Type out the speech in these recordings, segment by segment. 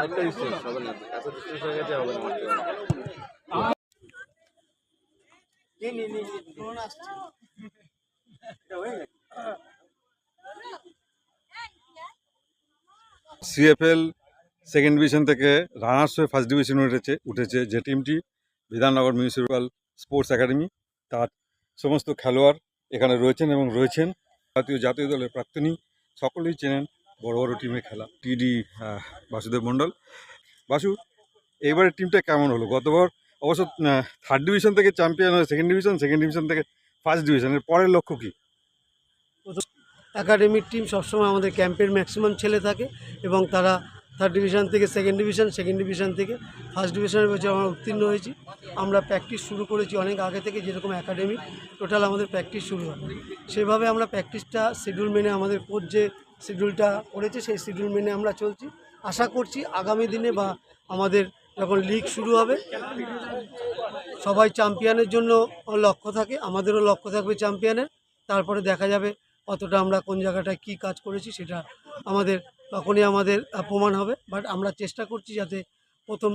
অনেকটা ডিস্টেন্স হবে না এত ডিস্টেন্স হয়ে গেছে হবে না মারতে পারবে না। সিএফএল সেকেন্ড ডিভিশন থেকে রানার্স হয়ে ফার্স্ট ডিভিশনে উঠেছে উঠেছে যে টিমটি বিধাননগর মিউনিসিপ্যাল স্পোর্টস একাডেমি তার সমস্ত খেলোয়াড় এখানে রয়েছেন এবং রয়েছেন। জাতীয় জাতীয় দলের প্রাক্তনী সকলেই চেনেন বড় বড় টিমে খেলা। টিডি বাসুদেব মণ্ডল। বাসু, এইবারের টিমটা কেমন হলো? গতবার অবশ্য থার্ড ডিভিশন থেকে চ্যাম্পিয়ন হয়ে সেকেন্ড ডিভিশন সেকেন্ড ডিভিশন থেকে ফার্স্ট ডিভিশনের পরের লক্ষ্য কী? একাডেমির টিম সবসময় আমাদের ক্যাম্পের ম্যাক্সিমাম ছেলে থাকে এবং তারা থার্ড ডিভিশন থেকে সেকেন্ড ডিভিশন সেকেন্ড ডিভিশন থেকে ফার্স্ট ডিভিশনের বলছে আমরা উত্তীর্ণ হয়েছি। আমরা প্র্যাকটিস শুরু করেছি অনেক আগে থেকে যেরকম একাডেমি টোটাল আমাদের প্র্যাকটিস শুরু হয়। সেভাবে আমরা প্র্যাকটিসটা শিডিউল মেনে আমাদের কোচ যে শিডিউলটা করেছে, সেই শিডিউল মেনে আমরা চলছি। আশা করছি আগামী দিনে বা আমাদের যখন লিগ শুরু হবে, সবাই চ্যাম্পিয়নের জন্য লক্ষ্য থাকে, আমাদেরও লক্ষ্য থাকবে চ্যাম্পিয়নের। তারপরে দেখা যাবে কতটা আমরা কোন জায়গাটায় কী কাজ করেছি, সেটা আমাদের, তখনই আমাদের প্রমাণ হবে। বাট আমরা চেষ্টা করছি যাতে প্রথম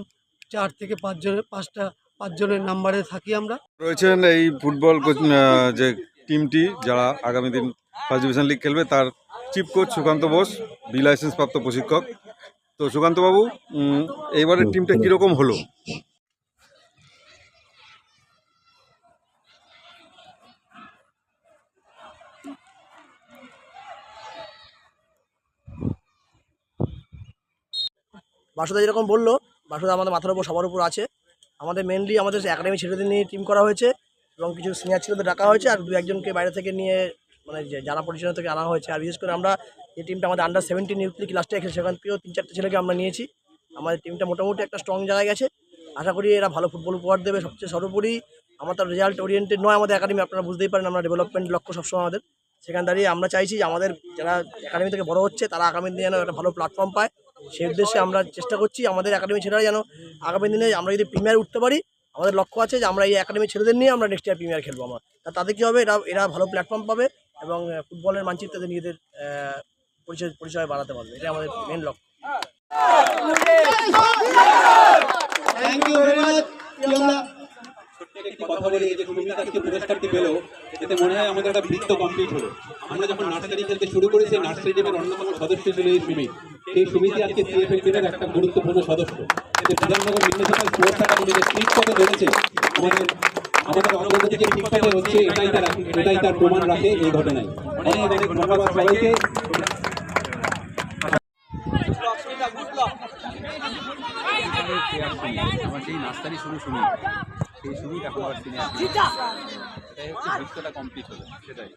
চার থেকে পাঁচজনের পাঁচটা পাঁচজনের নাম্বারে থাকি আমরা। রয়েছেন এই ফুটবল যে টিমটি, যারা আগামী দিন ফার্স্ট ডিভিশন লিগ খেলবে, তার chief coach Sukanta Bose B license প্রাপ্ত প্রশিক্ষক। তো সুকান্তবাবু এইবারের টিমটা কীরকম হলো? বাসুদা যেরকম বলল, বাসুদা আমাদের মাথার উপর, সবার উপর আছে। আমাদের মেনলি আমাদের একাডেমি ছেলেদের নিয়ে টিম করা হয়েছে এবং কিছু সিনিয়র ছেলেদের ডাকা হয়েছে আর দু একজনকে বাইরে থেকে নিয়ে মানে যারা পরিচালনা থেকে আনা হয়েছে। আর বিশেষ করে আমরা যে টিমটা আমাদের আন্ডার সেভেন্টিন ইউথ লিগ লাস্টে খেলে সেখান থেকেও তিন চারটে ছেলেকে আমরা নিয়েছি। আমাদের টিমটা মোটামুটি একটা স্ট্রং জায়গায় গেছে। আশা করি এরা ভালো ফুটবল উপহার দেবে। সবচেয়ে সর্বোপরি আমরা তার রেজাল্ট ওরিয়েন্টেড নয় আমাদের একাডেমি আপনারা বুঝতেই পারেন আমরা ডেভেলপমেন্ট লক্ষ্য সবসময় আমাদের। সেখান দাঁড়িয়ে আমরা চাইছি যে আমাদের যারা একাডেমি থেকে বড় হচ্ছে, তারা আগামী দিনে যেন একটা ভালো প্ল্যাটফর্ম পায়। সেই উদ্দেশ্যে আমরা চেষ্টা করছি আমাদের একাডেমি ছেলেরা যেন আগামী দিনে আমরা যদি প্রিমিয়ার উঠতে পারি, আমাদের লক্ষ্য আছে যে আমরা এই একাডেমি ছেলেদের নিয়ে আমরা নেক্সট ইয়ার প্রিমিয়ার খেলব আমরা। তাতে কী হবে? এরা এরা ভালো প্ল্যাটফর্ম পাবে। এবং ফুটবলের মানচিত্রে নিজেদের পরিচয় পরিচয় বাড়াতে পারবে এটা আমাদের মেন লক্ষ্য। কথা বলে যে সুমিতা আজকে পুরস্কারটি পেল এতে মনে হয় আমাদের একটা বৃত্ত কমপ্লিট হলো। আমরা যখন নার্সারি খেলতে শুরু করি সেই নার্সারি টিমের অন্যতম সদস্য ছিল এই সুমিত। এই সুমিতি আজকে সিএফএল টিমের একটা গুরুত্বপূর্ণ সদস্য। এতে বিধাননগর মিউনিসিপাল স্পোর্টস একাডেমি ঠিক পথে ধরেছে আমাদের আমাদের যে ঠিক পথে হচ্ছে এটাই তার এটাই তার প্রমাণ রাখে এই ঘটনায় অনেক অনেক সেটাই